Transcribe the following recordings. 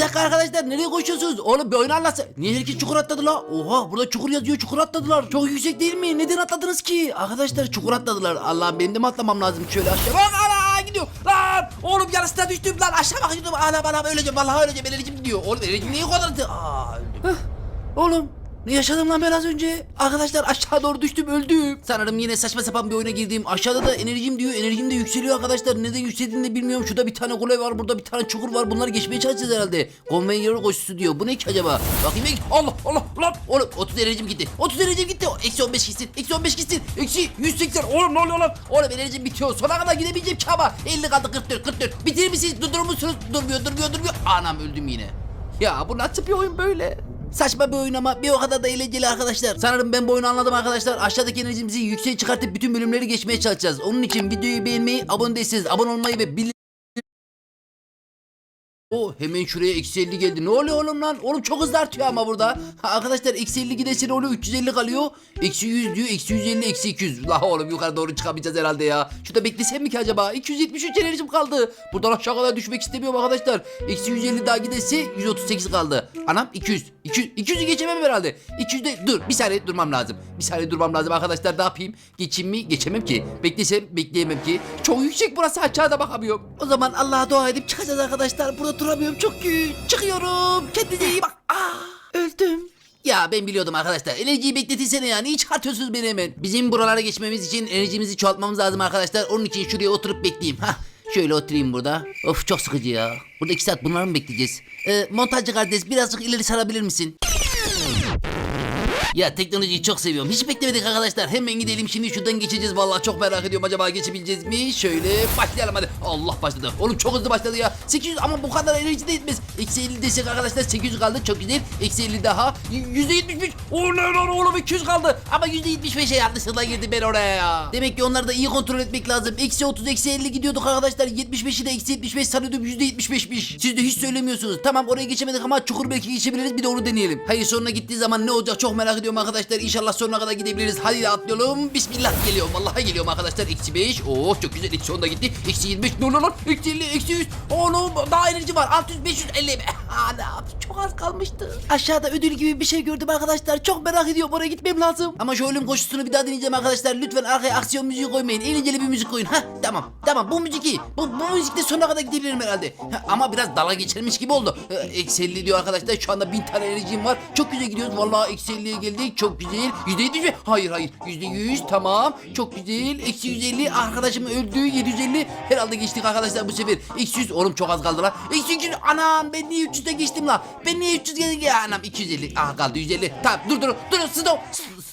Bir dakika arkadaşlar nereye koşuyorsunuz? Oğlum bir oyun anlatsın. Niye herkes çukur atladı la? Oha burada çukur yazıyor çukur atladılar. Çok yüksek değil mi? Neden atladınız ki? Arkadaşlar çukur atladılar. Allah'ım benim de mi atlamam lazım? Şöyle aşağı. Bak ana gidiyor. Lan oğlum yarısına düştüm lan. Aşağı bak gidiyordum. Ana bana öleceğim. Vallahi öleceğim. Enerjim gidiyor. Oğlum enerjim niye kadar? Aa öldüm. Oğlum ne yaşadım lan ben az önce? Arkadaşlar aşağı doğru düştüm öldüm. Sanırım yine saçma sapan bir oyuna girdim. Aşağıda da enerjim diyor. Enerjim de yükseliyor arkadaşlar. Neden yükseldiğini de bilmiyorum. Şurada bir tane kule var. Burada bir tane çukur var. Bunları geçmeye çalışacağız herhalde. Konveyör koşusu diyor. Bu ne ki acaba? Bakayım. Allah Allah lan. Oğlum 30 enerjim gitti. 30 enerjim gitti. Eksi 15 gitsin. Eksi 15 gitsin. Eksi 180. Oğlum ne oluyor lan? Oğlum enerjim bitiyor. Sona kadar gidemeyeceğim ki ama. 50 kaldı 44 44. Bitirir misiniz? Durdurur musunuz? Durmuyor durmuyor durmuyor. Anam öldüm yine. Ya bu nasıl bir oyun böyle? Saçma bir oyun ama bir o kadar da eğlenceli arkadaşlar. Sanırım ben bu oyunu anladım arkadaşlar. Aşağıdaki enerjimizi yükseğe çıkartıp bütün bölümleri geçmeye çalışacağız. Onun için videoyu beğenmeyi, abone değilseniz abone olmayı ve bildirim o hemen şuraya eksi 50 geldi. Ne oluyor oğlum lan? Oğlum çok hızlı artıyor ama burada. Ha, arkadaşlar eksi 50 giderse ne oluyor? 350 kalıyor. Eksi 100 diyor. Eksi 150 eksi 200. La oğlum yukarı doğru çıkamayacağız herhalde ya. Şurada beklesem mi ki acaba? 273 enerjim kaldı. Buradan aşağı kadar düşmek istemiyorum arkadaşlar. Eksi 150 daha giderse 138 kaldı. Anam 200. 200 200'ü geçemem herhalde. 200'de dur. Bir saniye durmam lazım. Bir saniye durmam lazım arkadaşlar. Ne yapayım? Geçeyim mi? Geçemem ki. Beklesem bekleyemem ki. Çok yüksek burası aşağıda bakamıyorum. O zaman Allah'a dua edip çıkacağız arkadaşlar. Burada duramıyorum çok güç. Çıkıyorum. Kendinize iyi bak. Ah, öldüm. Ya ben biliyordum arkadaşlar. Enerjiyi bekletirsene ya. Niye çıkartıyorsunuz beni hemen? Bizim buralara geçmemiz için enerjimizi çoğaltmamız lazım arkadaşlar. Onun için şuraya oturup bekleyeyim. Hah. Şöyle oturayım burada. Of çok sıkıcı ya. Burada iki saat bunları mı bekleyeceğiz? Ee, montajcı kardeş birazcık ileri sarabilir misin? Ya teknolojiyi çok seviyorum. Hiç beklemedik arkadaşlar. Hemen gidelim şimdi şuradan geçeceğiz. Vallahi çok merak ediyorum. Acaba geçebileceğiz mi? Şöyle başlayalım hadi. Allah başladı. Oğlum çok hızlı başladı ya. 800 ama bu kadar enerji de etmez. Eksi 50 desek arkadaşlar 800 kaldı. Çok güzel. Eksi 50 daha. Y- %75. O ne lan oğlum 200 kaldı. Ama %75'e yanlışlıkla girdi ben oraya ya. Demek ki onları da iyi kontrol etmek lazım. Eksi 30 eksi 50 gidiyorduk arkadaşlar. 75'i de eksi 75 sanıyordum %75'miş. Siz de hiç söylemiyorsunuz. Tamam oraya geçemedik ama çukur belki geçebiliriz. Bir de onu deneyelim. Hayır sonuna gittiği zaman ne olacak çok merak ediyorum arkadaşlar. İnşallah sonuna kadar gidebiliriz. Hadi atlayalım. Bismillah geliyorum. Vallahi geliyorum arkadaşlar. Eksi 5. Oo çok güzel. Eksi 10 da gitti. Eksi 25. Ne oluyor lan? Eksi 50. Eksi 100. Oğlum daha enerji var. 600 550. Ana çok az kalmıştı. Aşağıda ödül gibi bir şey gördüm arkadaşlar. Çok merak ediyorum. Oraya gitmem lazım. Ama şu ölüm koşusunu bir daha deneyeceğim arkadaşlar. Lütfen arkaya aksiyon müziği koymayın. Eğlenceli bir müzik koyun. Heh tamam. Tamam bu müzik iyi. Bu, bu müzikle sonuna kadar gidebilirim herhalde. Ama biraz dala geçirmiş gibi oldu. Ee, Eksi 50 diyor arkadaşlar. Şu anda 1000 tane enerjim var. Çok güzel gidiyoruz. Vallahi eksi 50'ye geldik. Çok güzel. %70 mi? Hayır hayır. %100 tamam. Çok güzel. Eksi 150. Arkadaşım öldü. 750. Herhalde geçtik arkadaşlar bu sefer. Eksi 100. Oğlum çok az kaldı lan. Eksi 200. Anam ben niye 300'e geçtim lan? Ben niye 300 geldim ya? Anam 250. Aha kaldı 150. Tamam dur dur. Dur stop.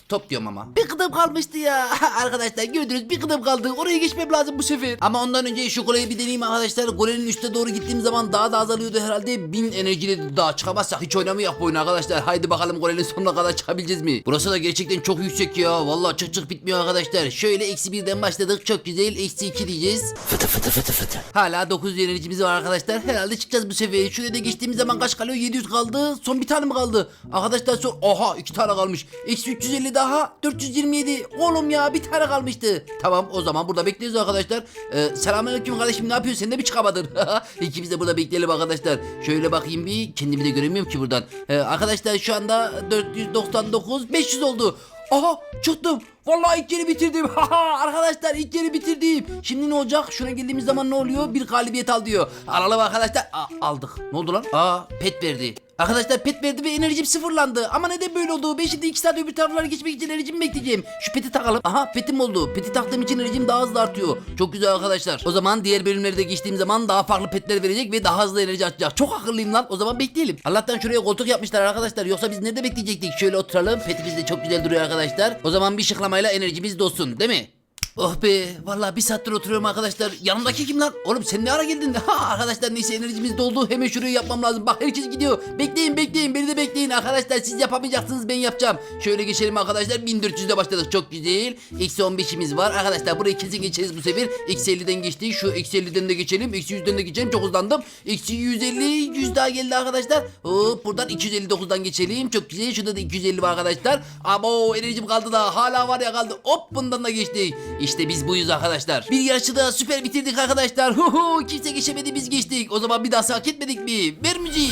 Stop diyorum ama. Bir kıdım kalmıştı ya. arkadaşlar gördünüz bir kıdım kaldı. Oraya geçmem lazım bu sefer. Ama ondan önce şu koleyi bir deneyeyim arkadaşlar. Kolenin üstte doğru gittiğim zaman daha da azalıyordu herhalde. 1000 enerjiyle daha çıkamazsak hiç oynamayak bu oyunu arkadaşlar. Haydi bakalım kolenin sonuna kadar çıkabileceğiz mi? Burası da gerçekten çok yüksek ya. Vallahi çık çık bitmiyor arkadaşlar. Şöyle eksi birden başladık. Çok güzel. Eksi 2 diyeceğiz. Fıtı fıtı fıtı fıtı. Hala 900 enerjimiz var arkadaşlar. Herhalde çıkacağız bu sefer. Şuraya da geçtiğimiz zaman kaç kalıyor? 700 kaldı. Son bir tane mi kaldı? Arkadaşlar son... Oha iki tane kalmış. Eksi 350 daha. 427. Oğlum ya bir tane kalmıştı. Tamam o zaman burada bekliyoruz arkadaşlar. Ee, selamünaleyküm kardeşim ne yapıyorsun? Sen de mi çıkamadın? İkimiz de burada bekleyelim arkadaşlar. Şöyle bakayım bir. Kendimi de göremiyorum ki buradan. Ee, arkadaşlar şu anda 499 500 oldu. Aha çıktım. Vallahi ilk yeri bitirdim. arkadaşlar ilk yeri bitirdim. Şimdi ne olacak? Şuna geldiğimiz zaman ne oluyor? Bir galibiyet al diyor. Alalım arkadaşlar. Aa, aldık. Ne oldu lan? Aa pet verdi. Arkadaşlar pet verdi ve enerjim sıfırlandı. Ama neden böyle oldu? Ben şimdi 2 saat öbür taraflara geçmek için enerjimi bekleyeceğim. Şu peti takalım. Aha petim oldu. Peti taktığım için enerjim daha hızlı artıyor. Çok güzel arkadaşlar. O zaman diğer bölümlerde geçtiğim zaman daha farklı petler verecek ve daha hızlı enerji atacak. Çok akıllıyım lan. O zaman bekleyelim. Allah'tan şuraya koltuk yapmışlar arkadaşlar. Yoksa biz nerede bekleyecektik? Şöyle oturalım. Petimiz de çok güzel duruyor arkadaşlar. O zaman bir şıklamayla enerjimiz dolsun değil mi? Oh be vallahi bir saattir oturuyorum arkadaşlar. Yanımdaki kim lan? Oğlum sen ne ara geldin? Ha arkadaşlar neyse enerjimiz doldu. Hemen şurayı yapmam lazım. Bak herkes gidiyor. Bekleyin bekleyin beni de bekleyin arkadaşlar. Siz yapamayacaksınız ben yapacağım. Şöyle geçelim arkadaşlar. 1400'de başladık. Çok güzel. Eksi 15'imiz var. Arkadaşlar burayı kesin geçeriz bu sefer. Eksi 50'den geçtik. Şu eksi 50'den de geçelim. Eksi 100'den de geçelim. Çok hızlandım. Eksi 150. 100 daha geldi arkadaşlar. Hop buradan 259'dan geçelim. Çok güzel. Şurada da 250 var arkadaşlar. Ama o enerjim kaldı da hala var ya kaldı. Hop bundan da geçtik. İşte biz buyuz arkadaşlar. Bir yarışı da süper bitirdik arkadaşlar. Hu hu kimse geçemedi biz geçtik. O zaman bir daha hak etmedik mi? Ver müziği.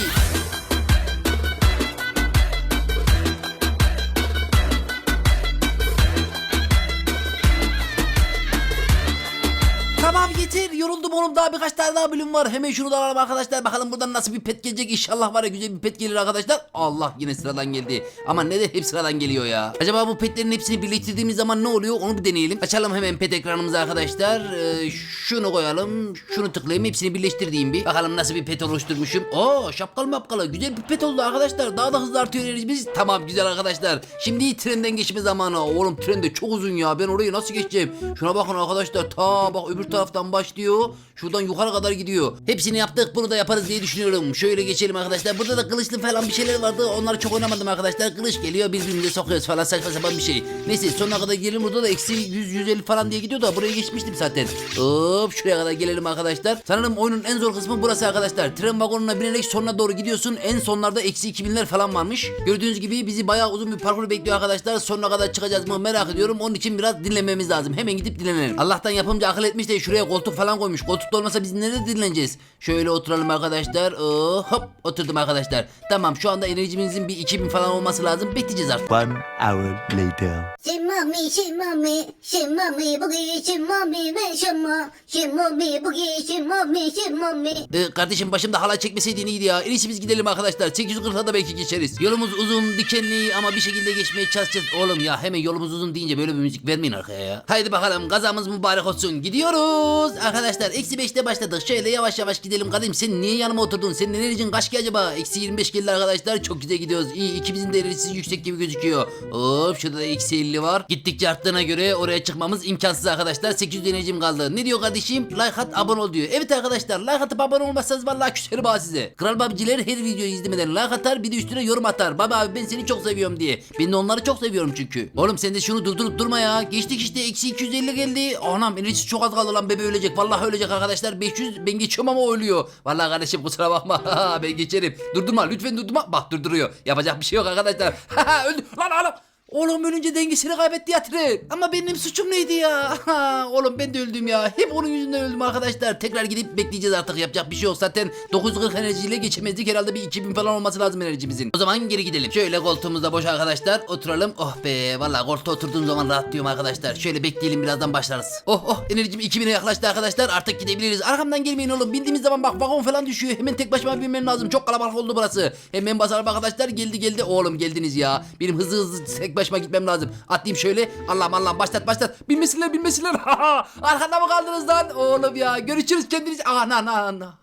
Oğlum daha birkaç tane daha bölüm var. Hemen şunu da alalım arkadaşlar. Bakalım buradan nasıl bir pet gelecek. İnşallah var ya güzel bir pet gelir arkadaşlar. Allah yine sıradan geldi. Ama neden hep sıradan geliyor ya. Acaba bu petlerin hepsini birleştirdiğimiz zaman ne oluyor? Onu bir deneyelim. Açalım hemen pet ekranımızı arkadaşlar. Ee, şunu koyalım. Şunu tıklayayım. Hepsini birleştirdiğim bir. Bakalım nasıl bir pet oluşturmuşum. Oo şapkalı mapkalı güzel bir pet oldu arkadaşlar. Daha da hızlı artıyor enerjimiz. Tamam güzel arkadaşlar. Şimdi trenden geçme zamanı. Oğlum tren de çok uzun ya. Ben orayı nasıl geçeceğim? Şuna bakın arkadaşlar. Ta bak öbür taraftan başlıyor şuradan yukarı kadar gidiyor. Hepsini yaptık bunu da yaparız diye düşünüyorum. Şöyle geçelim arkadaşlar. Burada da kılıçlı falan bir şeyler vardı. Onları çok oynamadım arkadaşlar. Kılıç geliyor birbirimize sokuyoruz falan saçma sapan bir şey. Neyse sonuna kadar gelelim burada da eksi 100 150 falan diye gidiyor da buraya geçmiştim zaten. Hop şuraya kadar gelelim arkadaşlar. Sanırım oyunun en zor kısmı burası arkadaşlar. Tren vagonuna binerek sonuna doğru gidiyorsun. En sonlarda eksi 2000'ler falan varmış. Gördüğünüz gibi bizi bayağı uzun bir parkur bekliyor arkadaşlar. Sonuna kadar çıkacağız mı merak ediyorum. Onun için biraz dinlememiz lazım. Hemen gidip dinlenelim. Allah'tan yapımcı akıl etmiş de şuraya koltuk falan koymuş. Koltuk koltukta olmasa biz nerede dinleneceğiz? Şöyle oturalım arkadaşlar. Oo, hop oturdum arkadaşlar. Tamam şu anda enerjimizin bir 2000 falan olması lazım. Bekleyeceğiz artık. One hour later. Şimami şimami şimami bugi şimami ve şima şimami bugi şimami şimami. Ee, kardeşim başımda halay çekmeseydin iyiydi ya. En biz gidelim arkadaşlar. 840'a da belki geçeriz. Yolumuz uzun, dikenli ama bir şekilde geçmeye çalışacağız. Oğlum ya hemen yolumuz uzun deyince böyle bir müzik vermeyin arkaya ya. Haydi bakalım kazamız mübarek olsun. Gidiyoruz. Arkadaşlar eksi 5'te başladık. Şöyle yavaş yavaş gidelim. Kardeşim sen niye yanıma oturdun? Senin enerjin kaç ki acaba? Eksi 25 geldi arkadaşlar. Çok güzel gidiyoruz. İyi ikimizin de enerjisi yüksek gibi gözüküyor. Hop şurada da eksi 50 var. Gittikçe arttığına göre oraya çıkmamız imkansız arkadaşlar. 800 enerjim kaldı. Ne diyor kardeşim? Like at abone ol diyor. Evet arkadaşlar like atıp abone olmazsanız vallahi küserim ha size. Kral babiciler her videoyu izlemeden like atar bir de üstüne yorum atar. Baba abi ben seni çok seviyorum diye. Ben de onları çok seviyorum çünkü. Oğlum sen de şunu durdurup durma ya. Geçtik işte eksi 250 geldi. Anam enerjisi çok az kaldı lan bebe ölecek. Vallahi ölecek arkadaşlar. 500 ben geçiyorum ama ölüyor. Vallahi kardeşim kusura bakma. ben geçerim. Durdurma lütfen durdurma. Bak durduruyor. Yapacak bir şey yok arkadaşlar. Öldü. Lan oğlum. Oğlum ölünce dengesini kaybetti ya. Ama benim suçum neydi ya? Oğlum ben de öldüm ya. Hep onun yüzünden öldüm arkadaşlar. Tekrar gidip bekleyeceğiz artık. Yapacak bir şey yok. Zaten 940 enerjiyle geçemezdik. Herhalde bir 2000 falan olması lazım enerjimizin. O zaman geri gidelim. Şöyle koltuğumuzda boş arkadaşlar. Oturalım. Oh be. Valla koltuğa oturduğum zaman rahatlıyorum arkadaşlar. Şöyle bekleyelim birazdan başlarız. Oh oh enerjim 2000'e yaklaştı arkadaşlar. Artık gidebiliriz. Arkamdan gelmeyin oğlum. Bildiğimiz zaman bak vagon falan düşüyor. Hemen tek başıma binmem lazım. Çok kalabalık oldu burası. Hemen basalım arkadaşlar. Geldi geldi. Oğlum geldiniz ya. Benim hızlı hızlı tek başıma gitmem lazım. Atlayayım şöyle. Allah'ım Allah'ım başlat başlat. Binmesinler binmesinler. Arkada mı kaldınız lan? Oğlum ya. Görüşürüz kendiniz. Ana ana ana.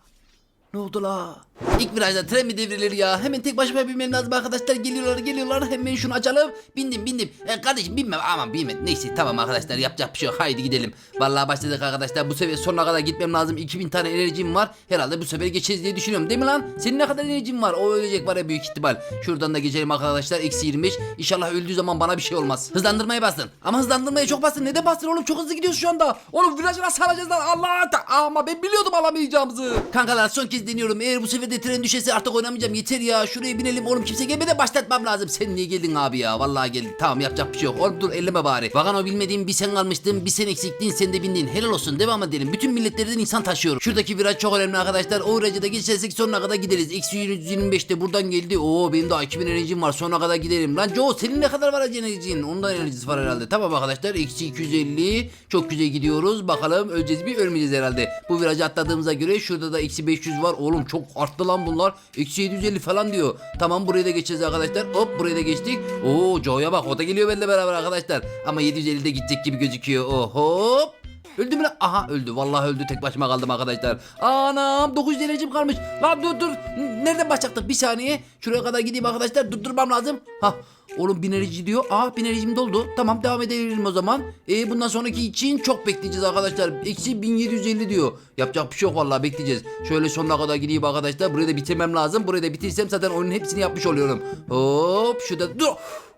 Ne oldu la? İlk virajda tren mi devrilir ya? Hemen tek başıma binmem lazım arkadaşlar. Geliyorlar geliyorlar. Hemen şunu açalım. Bindim bindim. E, kardeşim binmem aman binmem. Neyse tamam arkadaşlar yapacak bir şey yok. Haydi gidelim. Vallahi başladık arkadaşlar. Bu sefer sonuna kadar gitmem lazım. 2000 tane enerjim var. Herhalde bu sefer geçeriz diye düşünüyorum. Değil mi lan? Senin ne kadar enerjin var? O ölecek var ya büyük ihtimal. Şuradan da geçelim arkadaşlar. Eksi 25. İnşallah öldüğü zaman bana bir şey olmaz. Hızlandırmaya bastın. Ama hızlandırmaya çok bastın. Neden bastın oğlum? Çok hızlı gidiyorsun şu anda. Oğlum virajı nasıl alacağız lan? Allah Ama ben biliyordum alamayacağımızı. Kankalar son kez deniyorum. Eğer bu sefer de tren düşerse artık oynamayacağım. Yeter ya. Şuraya binelim. Oğlum kimse gelmeden başlatmam lazım. Sen niye geldin abi ya? Vallahi geldin. Tamam yapacak bir şey yok. Oğlum dur elleme bari. Vagano bilmediğim bir sen kalmıştın. Bir sen eksiktin. Sen de bindin. Helal olsun. Devam edelim. Bütün milletlerden insan taşıyorum. Şuradaki viraj çok önemli arkadaşlar. O virajı da geçersek sonuna kadar gideriz. Eksi 125'te buradan geldi. Oo benim daha 2000 enerjim var. Sonuna kadar giderim. Lan Joe senin ne kadar var enerjin? Ondan enerjisi var herhalde. Tamam arkadaşlar. Eksi 250. Çok güzel gidiyoruz. Bakalım öleceğiz mi? Ölmeyeceğiz herhalde. Bu virajı atladığımıza göre şurada da eksi 500 var. Oğlum çok arttı lan bunlar. Eksi 750 falan diyor. Tamam burayı da geçeceğiz arkadaşlar. Hop burayı da geçtik. Oo Joe'ya bak o da geliyor benimle beraber arkadaşlar. Ama 750'de gidecek gibi gözüküyor. Oh hop. Öldü mü lan? Aha öldü. Vallahi öldü. Tek başıma kaldım arkadaşlar. Anam 900 enerjim kalmış. Lan dur dur. Nereden başlayacaktık? Bir saniye. Şuraya kadar gideyim arkadaşlar. Durdurmam lazım. Ha. Oğlum bin enerji diyor. Aa bin enerjim doldu. Tamam devam edebilirim o zaman. E bundan sonraki için çok bekleyeceğiz arkadaşlar. Eksi 1750 diyor. Yapacak bir şey yok vallahi bekleyeceğiz. Şöyle sonuna kadar gideyim arkadaşlar. Burayı da bitirmem lazım. Burayı da bitirsem zaten oyunun hepsini yapmış oluyorum. Hop şurada dur.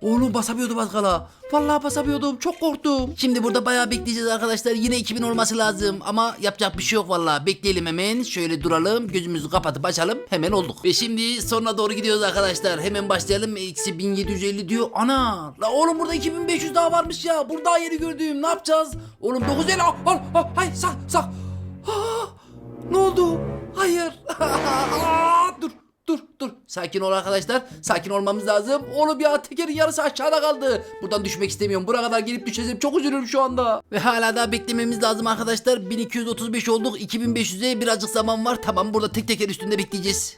Oğlum basamıyordum az kala. Vallahi basamıyordum. Çok korktum. Şimdi burada bayağı bekleyeceğiz arkadaşlar. Yine 2000 olması lazım. Ama yapacak bir şey yok vallahi. Bekleyelim hemen. Şöyle duralım. Gözümüzü kapatıp açalım. Hemen olduk. Ve şimdi sonuna doğru gidiyoruz arkadaşlar. Hemen başlayalım. Eksi 1750 50 diyor. Ana. La oğlum burada 2500 daha varmış ya. Burada yeri gördüğüm. Ne yapacağız? Oğlum 950. Al al al. Hayır sak sak. Aa, ne oldu? Hayır. Aa, dur. Dur dur sakin ol arkadaşlar sakin olmamız lazım Oğlum ya tekerin yarısı aşağıda kaldı Buradan düşmek istemiyorum buraya kadar gelip düşeceğim çok üzülürüm şu anda Ve hala daha beklememiz lazım arkadaşlar 1235 olduk 2500'e birazcık zaman var Tamam burada tek teker üstünde bekleyeceğiz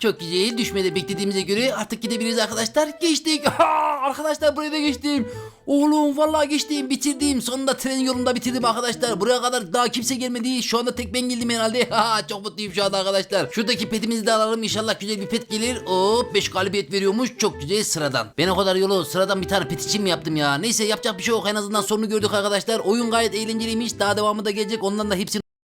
çok güzel. Düşmede beklediğimize göre artık gidebiliriz arkadaşlar. Geçtik. Ha, arkadaşlar buraya da geçtim. Oğlum vallahi geçtim. Bitirdim. Sonunda tren yolunda bitirdim arkadaşlar. Buraya kadar daha kimse gelmedi. Şu anda tek ben geldim herhalde. Ha, çok mutluyum şu anda arkadaşlar. Şuradaki petimizi de alalım. İnşallah güzel bir pet gelir. Hop 5 galibiyet veriyormuş. Çok güzel sıradan. Ben o kadar yolu sıradan bir tane pet için mi yaptım ya? Neyse yapacak bir şey yok. En azından sonunu gördük arkadaşlar. Oyun gayet eğlenceliymiş. Daha devamı da gelecek. Ondan da hepsini